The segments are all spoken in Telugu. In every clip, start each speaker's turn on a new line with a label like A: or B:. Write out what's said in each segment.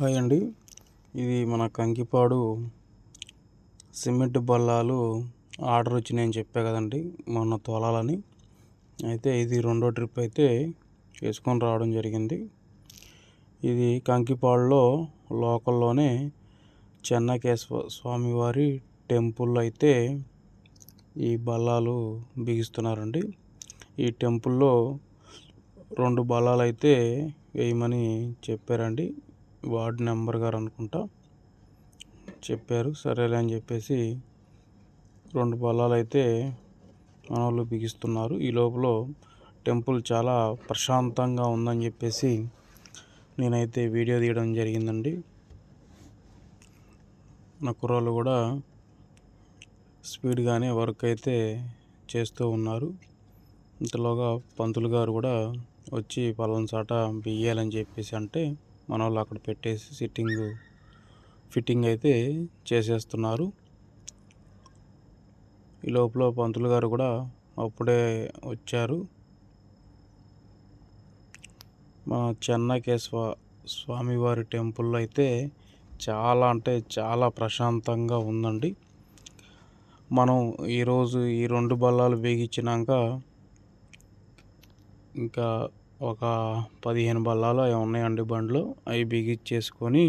A: హాయ్ అండి. ఇది మన కంకిపాడు సిమెంట్ బల్లాలు ఆర్డర్ వచ్చినాయని చెప్పా కదండి మొన్న తోలాలని. అయితే ఇది రెండో ట్రిప్ అయితే వేసుకొని రావడం జరిగింది. ఇది కంకిపాడులో లోకల్లోనే చెన్నకేశ్వ స్వామివారి టెంపుల్ అయితే ఈ బల్లాలు బిగిస్తున్నారండి. ఈ టెంపుల్లో రెండు బలాలు అయితే వేయమని చెప్పారండి. వార్డు నెంబర్ గారు అనుకుంటా. చెప్పారు. సరేలే అని చెప్పేసి రెండు బలాలు అయితే మన వాళ్ళు బిగిస్తున్నారు. ఈ లోపల టెంపుల్ చాలా ప్రశాంతంగా ఉందని చెప్పేసి నేనైతే వీడియో తీయడం జరిగిందండి. నా కుర్రాళ్ళు కూడా స్పీడ్గానే వర్క్ అయితే చేస్తూ ఉన్నారు. ఇంతలోగా పంతులు గారు కూడా వచ్చి పలానా చాట బియ్యాలని చెప్పేసి అంటే మన వాళ్ళు అక్కడ పెట్టేసి సిట్టింగ్ ఫిట్టింగ్ అయితే చేసేస్తున్నారు. ఈ లోపల పంతులు గారు కూడా అప్పుడే వచ్చారు. మన చెన్నకేశ్వ స్వామివారి టెంపుల్లో అయితే చాలా అంటే చాలా ప్రశాంతంగా ఉందండి. మనం ఈరోజు ఈ రెండు బల్లాలు వేగించినాక ఇంకా ఒక పదిహేను బల్లాలు అవి ఉన్నాయండి బండ్లు. అవి బిగించేసుకొని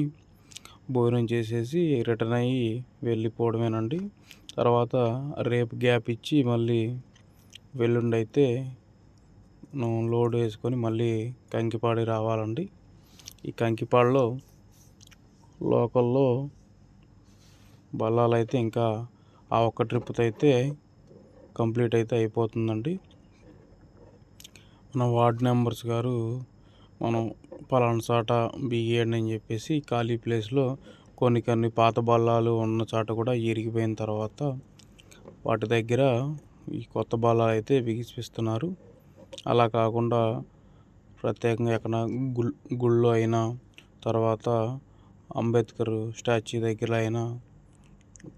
A: భోజనం చేసేసి రిటర్న్ అయ్యి వెళ్ళిపోవడమేనండి. తర్వాత రేపు గ్యాప్ ఇచ్చి మళ్ళీ వెల్లుండి అయితే లోడ్ వేసుకొని మళ్ళీ కంకిపాడి రావాలండి. ఈ కంకిపాడులో లోకల్లో బల్లాలు అయితే ఇంకా ఆ ఒక్క ట్రిప్తో అయితే కంప్లీట్ అయితే అయిపోతుందండి. మన వార్డ్ మెంబర్స్ గారు మనం పలానా చాట బియ్యండి అని చెప్పేసి ఖాళీ ప్లేస్లో కొన్ని కొన్ని పాత బల్లాలు ఉన్న చాట కూడా ఇరిగిపోయిన తర్వాత వాటి దగ్గర ఈ కొత్త బల్లాలు అయితే బిగిసిపిస్తున్నారు. అలా కాకుండా ప్రత్యేకంగా ఎక్కడ గుల్ గుళ్ళో అయినా తర్వాత అంబేద్కర్ స్టాచ్యూ దగ్గర అయినా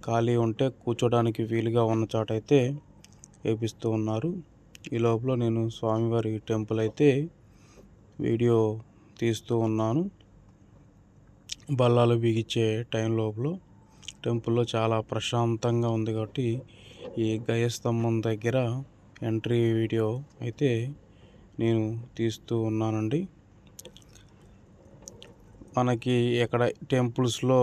A: ఖాళీ ఉంటే కూర్చోడానికి వీలుగా ఉన్న చాట అయితే వేపిస్తూ ఉన్నారు. ఈ లోపల నేను స్వామివారి టెంపుల్ అయితే వీడియో తీస్తూ ఉన్నాను. బల్లాలు బిగించే టైం లోపల టెంపుల్లో చాలా ప్రశాంతంగా ఉంది కాబట్టి ఈ గయస్తంభం దగ్గర ఎంట్రీ వీడియో అయితే నేను తీస్తూ ఉన్నానండి. మనకి ఎక్కడ టెంపుల్స్లో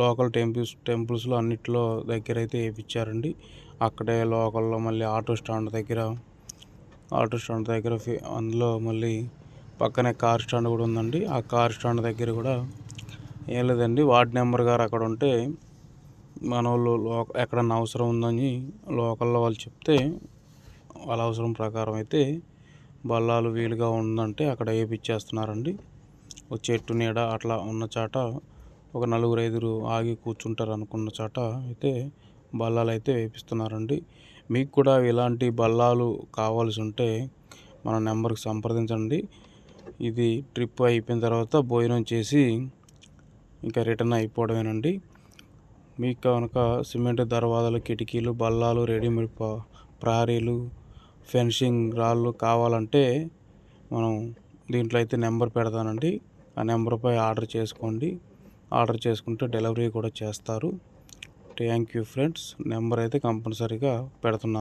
A: లోకల్ టెంపుల్స్ టెంపుల్స్లో అన్నిట్లో దగ్గర అయితే వేయించారండి అక్కడే లోకల్లో మళ్ళీ ఆటో స్టాండ్ దగ్గర ఆటో స్టాండ్ దగ్గర అందులో మళ్ళీ పక్కనే కార్ స్టాండ్ కూడా ఉందండి. ఆ కార్ స్టాండ్ దగ్గర కూడా ఏం లేదండి. వార్డ్ నెంబర్ గారు అక్కడ ఉంటే మన వాళ్ళు ఎక్కడన్నా అవసరం ఉందని లోకల్లో వాళ్ళు చెప్తే వాళ్ళ అవసరం ప్రకారం అయితే బల్లాలు వీలుగా ఉందంటే అక్కడ వేయించేస్తున్నారండి ఓ చెట్టు నీడ అట్లా ఉన్న చాట ఒక నలుగురు ఐదుగురు ఆగి కూర్చుంటారు అనుకున్న చాట అయితే బల్లాలు అయితే వేపిస్తున్నారండి. మీకు కూడా ఇలాంటి బల్లాలు కావాల్సి ఉంటే మన నెంబర్కి సంప్రదించండి. ఇది ట్రిప్ అయిపోయిన తర్వాత భోజనం చేసి ఇంకా రిటర్న్ అయిపోవడమేనండి. మీకు కనుక సిమెంట్ దర్వాజాలు కిటికీలు బల్లాలు రెడీమేడ్ ప్రారీలు ఫెన్సింగ్ రాళ్ళు కావాలంటే మనం దీంట్లో అయితే నెంబర్ పెడతానండి. ఆ నెంబర్పై ఆర్డర్ చేసుకోండి. ఆర్డర్ చేసుకుంటే డెలివరీ కూడా చేస్తారు. థ్యాంక్ యూ ఫ్రెండ్స్ నెంబర్ అయితే కంపల్సరీగా పెడుతున్నాను